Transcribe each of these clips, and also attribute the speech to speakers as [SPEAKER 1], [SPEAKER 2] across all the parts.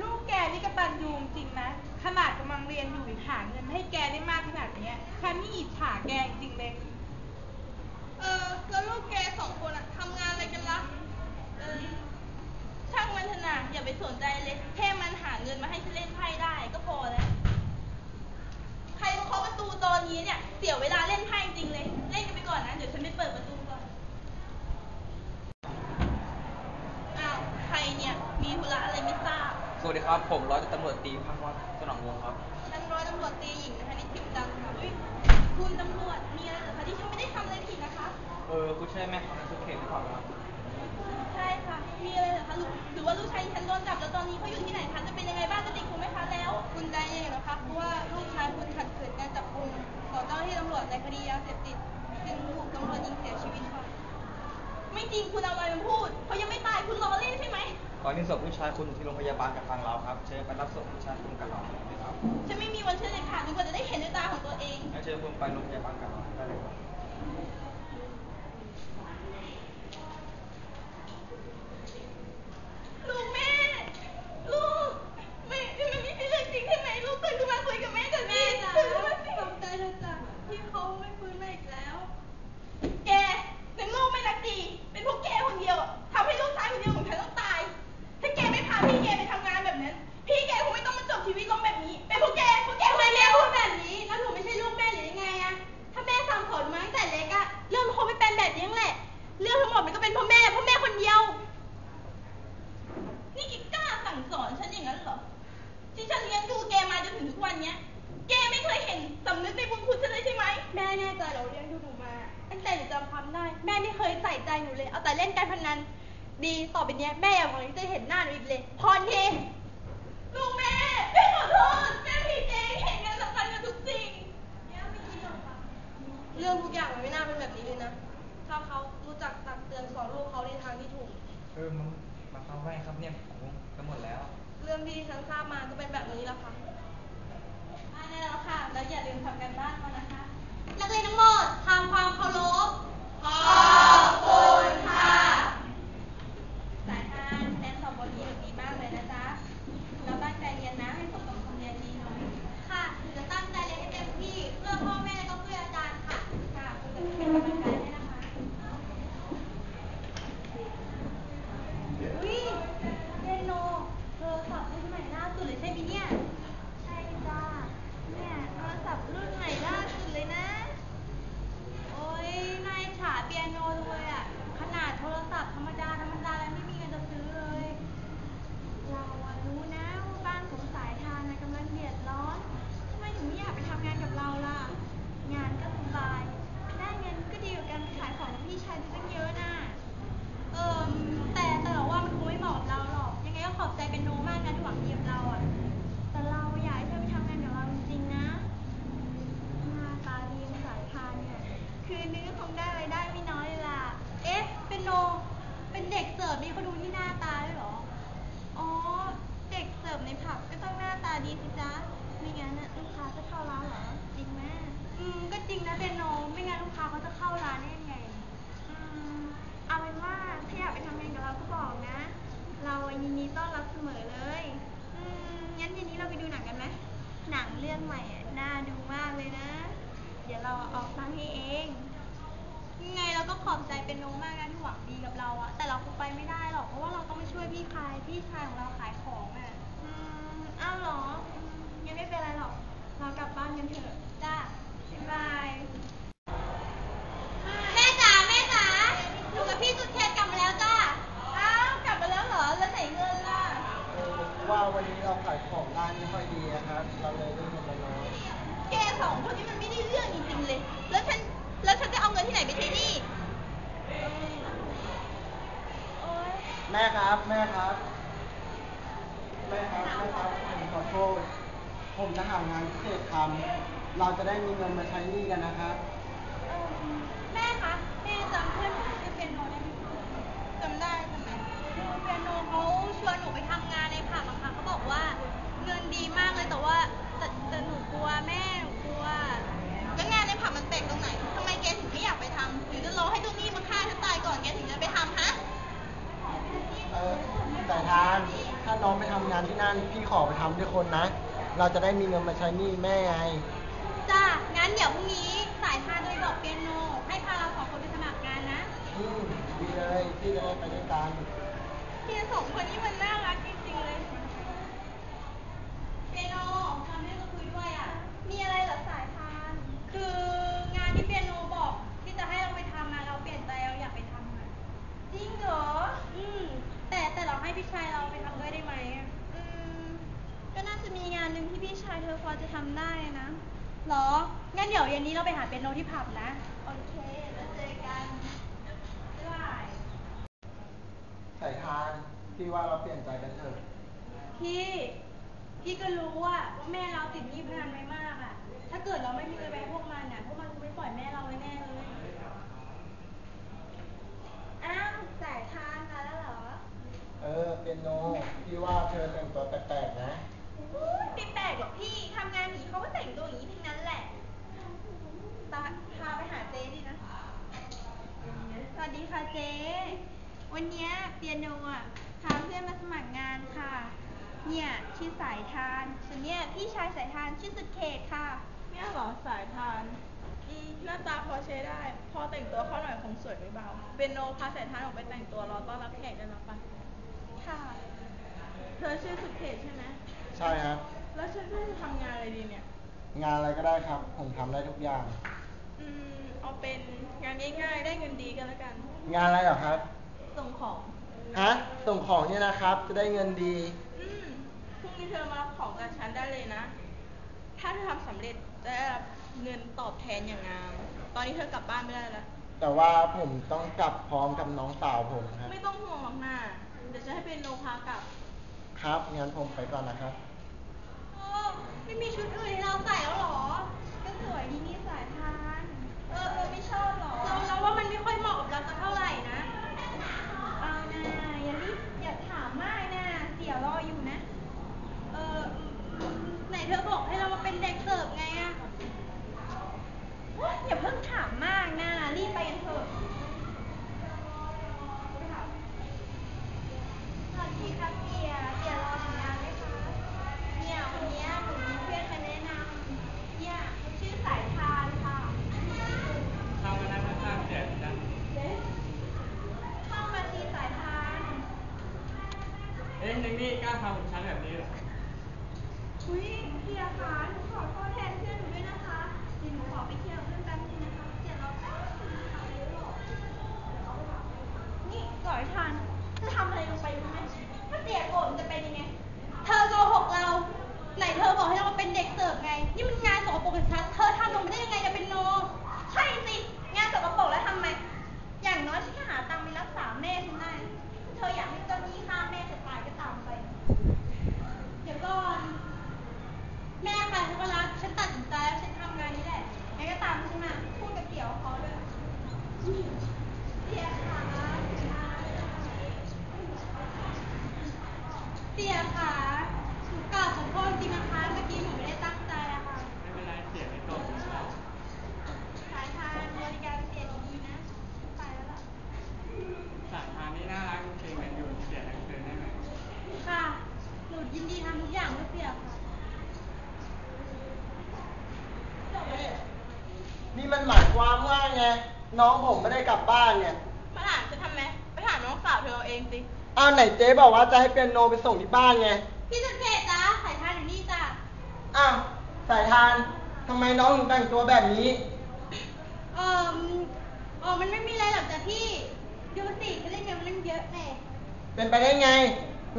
[SPEAKER 1] ลูกแกนี่กระตันยูจริงนะขนาดกำลังเรียนอยู่หาเงินให้แกได้มากขนาดนี้แค่นี่อิจฉาแกจริงเลย
[SPEAKER 2] เออแล้วลูกแกสองคนอะทำงานอะไรกันล่ะช่างมันเถนาอย่าไปสนใจเลยแค่มันหาเงินมาให้ฉันเล่นไพ่ได้ก็พอแล้วใครมาเคาะประตูตอนนี้เนี่ย เสียเวลาเล่นไพ่จริงเลย เล่นกันไปก่อนนะ เดี๋ยวฉันไปเปิดประตู วั
[SPEAKER 3] สดีครับ ผมร้อยตำรวจตรีพักวัฒน์สนองวงศ์ครับ
[SPEAKER 2] ฉันร้อยตำรวจตรีหญิงนะคะนิติจังอุ้ยคุณตำรวจมีอะไรเหรอคะที่ฉันไม่ได้ทำอะไรผิดนะคะ
[SPEAKER 3] เออคุณใช่แม่ค้าในสุเขตหรือเปล่าครับ
[SPEAKER 2] ใช่ค่ะ มีอะไรเหรอคะหรือหรือว่าลูกชายฉันโดนจับแล้วตอนนี้เขาอยู่ที่ไหนคะจะเป็นยังไงบ้างจะติดคุกไหมคะแล้ว คุณใจเย็นนะคะเพราะว่าลูกชายคุณขัดขืนการจับกุมของเจ้าหน้าที่ตำรวจในคดียาเสพติดจึงถูกตำรวจยิงเสียชีวิตค่ะ ไม่จริงคุณเอาอะไรมาพูดเขายังไม่ ตอน
[SPEAKER 3] นี้ศพผู้ชายคุณอยู่ที่โรงพยาบาลกับทางเราครับเชิญไปรับศพผู้ชายคุณกับเราเลยครับ
[SPEAKER 2] ฉันไม่มีวันเชื่อเลยค่ะจนกว่าจะได้เห็นด้วยตาของตัวเอง
[SPEAKER 3] งั้นเชิญคุณไปโรงพยาบาลกับเราได้เลยครับ
[SPEAKER 2] ถึงทุกวันเนี้ย แกไม่เคยเห็นสำนึกในบุญคุณฉันเลยใช่ไหม แม่แน่ใจเหราเลี้ยงดูหนูมา ตั้งแต่หนูจำความได้ แม่ไม่เคยใส่ใจหนูเลย เอาแต่เล่นการพนัน ดี ต่อไปเนี้ยแม่อย่าหวังที่จะเห็นหน้าหนูอีกเลย พรทีลูกแม่แม่ขอโทษแม่ผิดเองเห็นงานสำคัญกับทุกสิ่งแม่ไม่คิดหรอกค่ะ เรื่องทุกอย่างมันไม่น่าเป็นแบบนี้เลยนะ ถ้าเขารู้จักตักเตือนสอนลูกเขาในทางที่ถูก
[SPEAKER 3] เออมันมาเข้าไว้ครับเนี่ยผมจะหมดแล้ว
[SPEAKER 2] เรื่องที่ฉันทราบมาก็เป็นแบบนี้แหละค่ะ ได้แล้วค่ะ แล้วอย่าลืมทำกันบ้านมานะคะ นักเรียนทั้งหมดทำความเคารพขอ ยินดีต้อนรับเสมอเลย อืม งั้นเย็นนี้เราไปดูหนังกันไหม หนังเรื่องใหม่อะน่าดูมากเลยนะ เดี๋ยวเราออกตังค์ให้เอง ยังไงเราก็ขอบใจเป็นโนมากนะที่หวังดีกับเราอะแต่เราคงไปไม่ได้หรอก เพราะว่าเราต้องไปช่วยพี่ชาย พี่ชายของเราขายของอะอืม อ้าวเหรออืมงั้นไม่เป็นไรหรอก เรากลับบ้านกันเถอะ จ้า บ๊ายบาย แม่จ๋าแม่จ๋าหนูกับพี่สุดเทพกลับมาแล้วจ้า อ้าว กลับมาแล้วเหรอ แล้วไหนเงินล่ะ
[SPEAKER 4] เออว่าวันนี้เราขายของร้านไม่ค่อยดีอะครับ เราเลยได้เงินมาน้อย
[SPEAKER 2] แกสองคนนี้มันไม่ได้เรื่องจริงๆเลย แล้วฉัน แล้วฉันจะเอาเงินที่ไหนไปใช้หนี้โอ๊ย
[SPEAKER 4] แม่ครับ แม่ครับ แม่ครับ แม่ครับผมขอโทษ ผมจะหางานพิเศษทำเราจะได้มีเงินมาใช้หนี้กันนะครับ
[SPEAKER 2] เอิ่มแม่คะ แม่จำเพื่อนหนูชื่อเปียโนได้ไหมจำได้ใช่ไหมเปียโนเขาชวนหนูไปทำงานในผับอะค่ะเขาบอกว่าเงินดีมากเลยแต่ว่าแต่แต่หนูกลัวแม่ห
[SPEAKER 4] ทาน ถ้าน้องไปทำงานที่นั่น พี่ขอไปทำด้วยคนนะ เราจะได้มีเงินมาใช้หนี้แม่ไง
[SPEAKER 2] จ้า งั้นเดี๋ยวพรุ่งนี้สายทานโดยบอกเปียโน ให้พาเราสองคนไปสมัครงานนะ
[SPEAKER 4] อืมดีเลยที่จะได้ไปด้วยกัน
[SPEAKER 2] เพียสองคนนี้มันน่ารักจริงๆเลย เปียโนทำให้เราคุยด้วยอะ มีอะไรเหรอสายทาน คืองานที่เปียโนบอกที่จะให้เราไปทำมาเราเปลี่ยนใจเราอยากไปทำอะ จริงเหรอ อืม แต่แต่เราให้พี่ชายเราไปทำด้วยได้ไหมอะอืม ก็น่าจะมีงานหนึ่งที่พี่ชายเธอพอจะทำได้นะหรอ งั้นเดี๋ยวเย็นนี้เราไปหาเปียโนที่ผับนะ โอเค แล้วเจอกันบ๊ายบาย
[SPEAKER 4] สายทานพี่ ว่าเราเปลี่ยนใจกันเถอะ
[SPEAKER 2] พี่ พี่ก็รู้ว่าว่าแม่เราติดหนี้พนันไว้มากอะถ้าเกิดเราไม่มีเงินไปให้พวกมันน่ะ พวกมันคงไม่ปล่อยแม่เราไว้แน่เลย อ้าวสายทานมาแล้วเหรอ
[SPEAKER 4] เออ เป็นโนพี่ว่าเธอแต่งตัวแปลกๆนะ
[SPEAKER 2] อุ๊ยไม่แปลกหรอกพี่ทำงานหนีเขาก็แต่งตัวอย่างนี้ทั้งนั้นแหละตาพาไปหาเจ๊ดีนะ สวัสดีค่ะเจ๊ วันเนี้ยเปียโนอะพาเพื่อนมาสมัครงานค่ะ เนี่ยชื่อสายทานส่วนเนี่ยพี่ชายสายทานชื่อสุดเขตค่ะ
[SPEAKER 1] เนี่ยเหรอสายทานอืมหน้าตาพอใช้ได้ พอแต่งตัวเข้าหน่อยคงสวยไม่เบาเบนโนพาสายทานออกไปแต่งตัวรอต้อนรับแขกได้แล้วปะ
[SPEAKER 2] ค่ะ
[SPEAKER 1] เธอชื่อสุดเขตใช่ไหม
[SPEAKER 4] ใช่ครับ
[SPEAKER 1] แล้วฉันจะทำงานอะไรดีเนี่ย
[SPEAKER 4] งานอะไรก็ได้ครับ ผมทำได้ทุกอย่าง
[SPEAKER 1] อืมเอาเป็นงานง่ายๆได้เงินดีกันแล้วกัน
[SPEAKER 4] งานอะไรเหรอครับ
[SPEAKER 1] ส่งของ
[SPEAKER 4] ฮะส่งของเนี่ยนะครับ จะได้เงินดี
[SPEAKER 1] อืมพรุ่งนี้เธอมารับของกับฉันได้เลยนะ ถ้าเธอทำสำเร็จจะได้รับเงินตอบแทนอย่างงาม ตอนนี้เธอกลับบ้านไม่ได้แล้ว
[SPEAKER 4] แต่ว่าผมต้องกลับพร้อมกับน้องสาวผมครับ
[SPEAKER 1] ไม่ต้องห่วงหรอกนะเดี๋ยวจะให้เป็นโนพากลับ
[SPEAKER 4] ครับงั้นผมไปก่อนนะครับ
[SPEAKER 2] โอ้ไม่มีชุดอื่นให้เราใส่แล้วเหรอ ก็สวยดีนี่สายทาน เออเออไม่ พี่ก
[SPEAKER 3] ล้าทำกับฉันแบบนี้เหรอ
[SPEAKER 2] อุ้ยเฮียคะหนูขอโทษแทนเพื่อนหนูด้วยนะคะเดี๋ยวหนูขอไปเที่ยวเพื่อนแป๊บนึงนะคะเสียเราแป๊บนึงค่ะเดี๋ยวรอนี่สายทานจะทำอะไรลงไปรู้ไหมถ้าเสียโกรธมันจะเป็นยังไง เธอโกหกเรา ไหนเธอบอกให้เรามาเป็นเด็กเสิร์ฟไง นี่มันงานสกปรกชัดเธอทำลงไปได้ยังไงจะเป็นโน ใช่สิ งานสกปรกแล้วทำไม อย่างน้อยฉันแค่หาตังค์ไปรักษาแม่ฉันได้ เธออยากให้เจ้าหนี้ฆ่าแม่เธอตายก็ตามไป เดี๋ยวก่อน แม่ใครเขาก็รัก ฉันตัดสินใจแล้วฉันทำงานนี้แหละไงก็ตามฉันมาพูดกับเตี๋ยวเขาด้วยเสียขา เสียขาหนูกราบขอโทษจริงๆนะคะ เมื่อกี้หนูไม่ได้ตั้งใจอะค่ะ
[SPEAKER 3] ไม่เป็นไรเสียไม่ตก
[SPEAKER 2] สายทานบริการเสียดีๆนะ ไปแล้วล่ะ
[SPEAKER 3] สายทานนี่น่ารักจริงๆกันอยู่เสียแรงเกินได้ไหม
[SPEAKER 2] ค่ะ หนูยินดีทำทุกอย่างเพื่อเสียค่ะ
[SPEAKER 4] นี่มันหมายความว่าไง น้องผมไม่ได้กลับบ้านเนี่ย
[SPEAKER 1] มาถามจะทำไหมไปถามน้องสาวเธอเอาเองสิ
[SPEAKER 4] อ้าวไหนเจ๊บอกว่าจะให้เปียโนไปส่งที่บ้านไง
[SPEAKER 2] พี่สุดเขตจ้าสายทานอยู่นี่จ้ะ
[SPEAKER 4] อ้าวสายทานทำไมน้องถึงแต่งตัวแบบนี้
[SPEAKER 2] เอ่อเออมันไม่มีอะไรหรอกจ้ะพี่ ดูสิเขาได้เงินมันเยอะแน่
[SPEAKER 4] เป็นไปได้ไง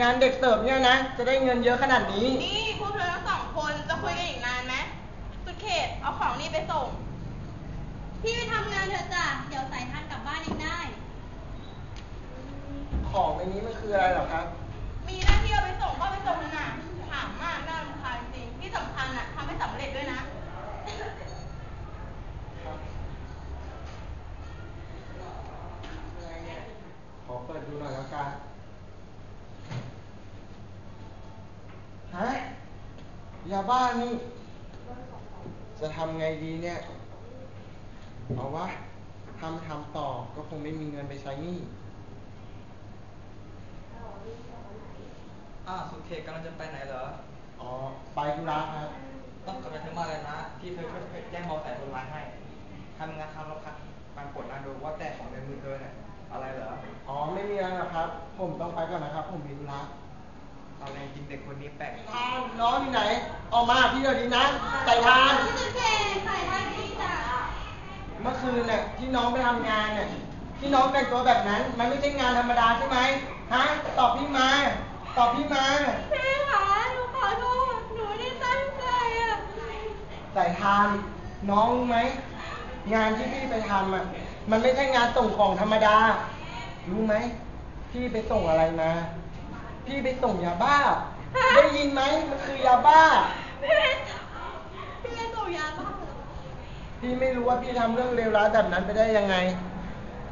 [SPEAKER 4] งานเด็กเสิร์ฟเนี่ยนะ จะได้เงินเยอะขนาดนี้
[SPEAKER 1] นี่พวกเธอทั้งสองคนจะคุยกันอีกนานไหมสุดเขตเอาของนี่ไปส่ง
[SPEAKER 2] พี่ไปทำงานเถอะจ้ะ เดี๋ยวสายทานกลับบ้านเองได้
[SPEAKER 4] ของ ในนี้มันคืออะไรเหรอครับ
[SPEAKER 1] มีหน้าที่เอาไปส่งก็เอาไปส่งนะน่ะถามมากน่ารำคาญจริง ที่สำคัญอะทำให้สำเร็จด้วยนะ
[SPEAKER 4] ขอเปิดดูหน่อยแล้วกันฮะยาบ้านี่ จะทำไงดีเนี่ย เอาวะทำทำต่อก็คงไม่มีเงินไปใช้หนี้
[SPEAKER 3] อ้าวสุดเขตกำลังจะไปไหนเหรอ
[SPEAKER 4] อ๋อ ไปธุระครับ
[SPEAKER 3] ต้องกลับไปถึงมากเลยนะ ที่เธอช่วยแจ้งเบาะแสคนร้ายให้ทำงานทำแล้วครับมันปวดนะดูว่าแต่ของในมือเธอเนี่ยอะไรเหรอ
[SPEAKER 4] อ๋อ ไม่มีอะไรหรอกครับ ผมต้องไปก่อนนะครับ ผมมีธุระ
[SPEAKER 3] เอาแรงจริงเด็กคนนี้แปลก
[SPEAKER 4] ทานน้องที่ไหน ออกมาพี่เดี๋ยวนี้นะใส่ทาน
[SPEAKER 2] พี่สุเทพใส่ให้พี่จ้ะ
[SPEAKER 4] เมื่อคืนเนี่ยที่น้องไปทำงานเนี่ยที่น้องแต่งตัวแบบนั้น มันไม่ใช่งานธรรมดาใช่ไหมฮะตอบพี่มา ตอบพี่มา
[SPEAKER 2] พี่คะหนูขอโทษ หนูไม่ได้ตั้งใจอะ
[SPEAKER 4] ใส่ทานน้องรู้ไหม งานที่พี่ไปทำอะ มันไม่ใช่งานส่งของธรรมดา รู้ไหม พี่ไปส่งอะไรมา พี่ไปส่งยาบ้า ได้ยินไหม มันคือยาบ้า
[SPEAKER 2] พี่พี่เล่นตัวยาบ้าเหรอ
[SPEAKER 4] พี่ไม่รู้ว่าพี่ทำเรื่องเลวร้ายแบบนั้นไปได้ยังไง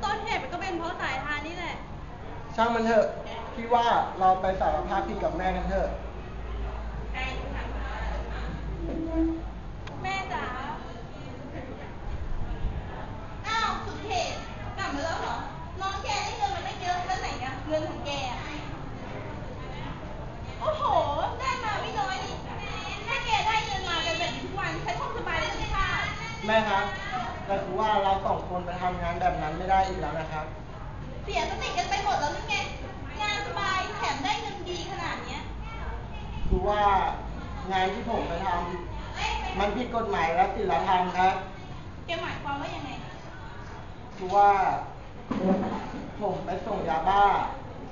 [SPEAKER 2] ต้นเหตุมันก็เป็นเพราะสายทานนี่แหละ
[SPEAKER 4] ช่างมันเถอะ พี่ว่าเราไปสารภาพผิดกับแม่กันเถอะ
[SPEAKER 2] แม่จ๋า
[SPEAKER 1] อ้าวสุเทพกลับมาแล้วเหรอ น้องแกได้เงินมาตั้งเยอะแล้วไหนอะเงินของแกอะโอ้โห ได้มาไม่น้อยนี่ถ้าแกได้เงินมากันแบบนี้ทุกวันฉันคงสบายเลยทุกชาติ
[SPEAKER 4] แม่ครับ แต่คือว่าเราสองคนไปทำงานแบบนั้นไม่ได้อีกแล้วนะครับ
[SPEAKER 1] เสียสติกันไปหมดแล้วหรือไงงานสบายแถมได้เงินดีขนาดเนี้ย
[SPEAKER 4] คือ ว่างานที่ผมไปทำมันผิดกฎหมายและศีลธรรมครับ
[SPEAKER 1] แกหมายความว่ายังไง
[SPEAKER 4] คือว่า ผมไปส่งยาบ้า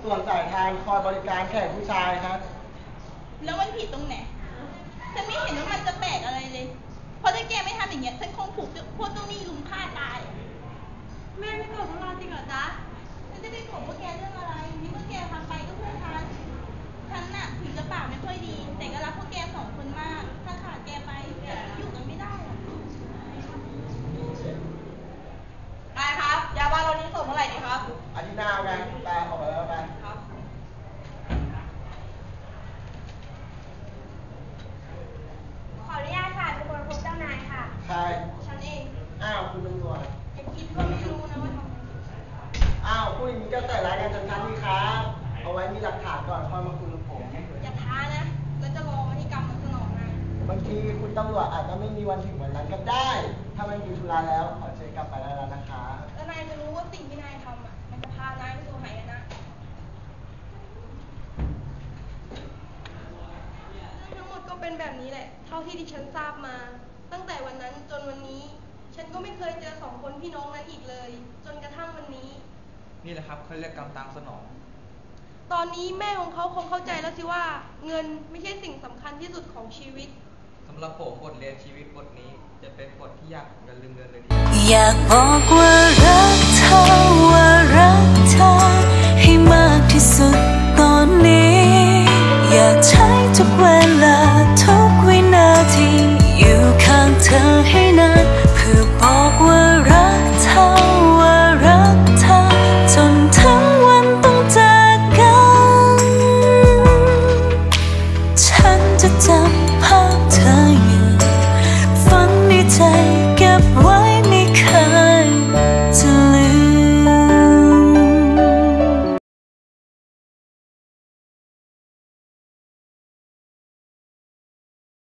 [SPEAKER 4] ส่วนสายทานคอยบริการแขกผู้ชายครับ
[SPEAKER 1] แล้วมันผิดตรงไหน ฉันไม่เห็นว่ามันจะแปลกอะไรเลย เพราะถ้าแกไม่ทำอย่างเงี้ย ฉันคงถูกพวกเจ้าหนี้ลุมฆ่าตาย
[SPEAKER 2] แม่ไม่โกรธพวกเราจริงเหรอจ๊ะ
[SPEAKER 1] ฉันจะไปโกรธพวกแกเรื่องอะไร นี่พวกแกทำไปก็เพื่อฉัน ฉันน่ะถึงจะปากไม่ค่อยดี แต่ก็รักพวกแกสองคนมาก ถ้าขาดแกไปฉันอยู่กันไม่ได้หรอกนายครับ ยาบ้าเรานี้ส่งเมื่อไหร่ดีครับ
[SPEAKER 4] อาทิตย์หน้าเอากันตาออกไปแล้วกัน
[SPEAKER 1] ครับ
[SPEAKER 2] ขออนุญาตค่ะเป็นคนพบเจ้านายค่ะ
[SPEAKER 4] ใคร
[SPEAKER 1] ฉันเอง
[SPEAKER 4] อ้าวคุณตำรวจ
[SPEAKER 1] ไอคิดว่าไม่รู้นะว่าทำไม
[SPEAKER 4] อ้าวพูดอย่างนี้ก็ใส่ร้ายกันชัดๆนี่ครับ เอาไว้มี หลักฐานก่อนค่อยมาคุยกับผม
[SPEAKER 1] อย่าท้านะ แล้วจะรอให้กรรมมันสนองนาย
[SPEAKER 4] บางทีคุณตำรวจอาจจะไม่มีวันถึงวันนั้นก็ได้ ถ้ามันมีธุระแล้วขอเชิญกลับไปได้แล้วนะคะ
[SPEAKER 1] แล้วนายจะรู้ว่าสิ่งที่นายทำอะ มันจะพานายไปสู่หายนะเรื่องทั้งหมดก็เป็นแบบนี้แหละ เท่าที่ดิฉันทราบมา ตั้งแต่วันนั้นจนวันนี้ ฉันก็ไม่เคยเจอสองคนพี่น้องนั้นอีกเลย จนกระทั่งวันนี้
[SPEAKER 3] นี่แหละครับเขาเรียกกรรมตามสนอง
[SPEAKER 1] ตอนนี้แม่ของเขาคงเข้าใจแล้วสิว่าเงินไม่ใช่สิ่งสำคัญที่สุดของชีวิต
[SPEAKER 3] สำหรับผมบทเรียนชีวิตบทนี้ จะเป็นบทที่ยากอย่าลืมเดินเลยที
[SPEAKER 5] อยากบอกว่ารักเธอ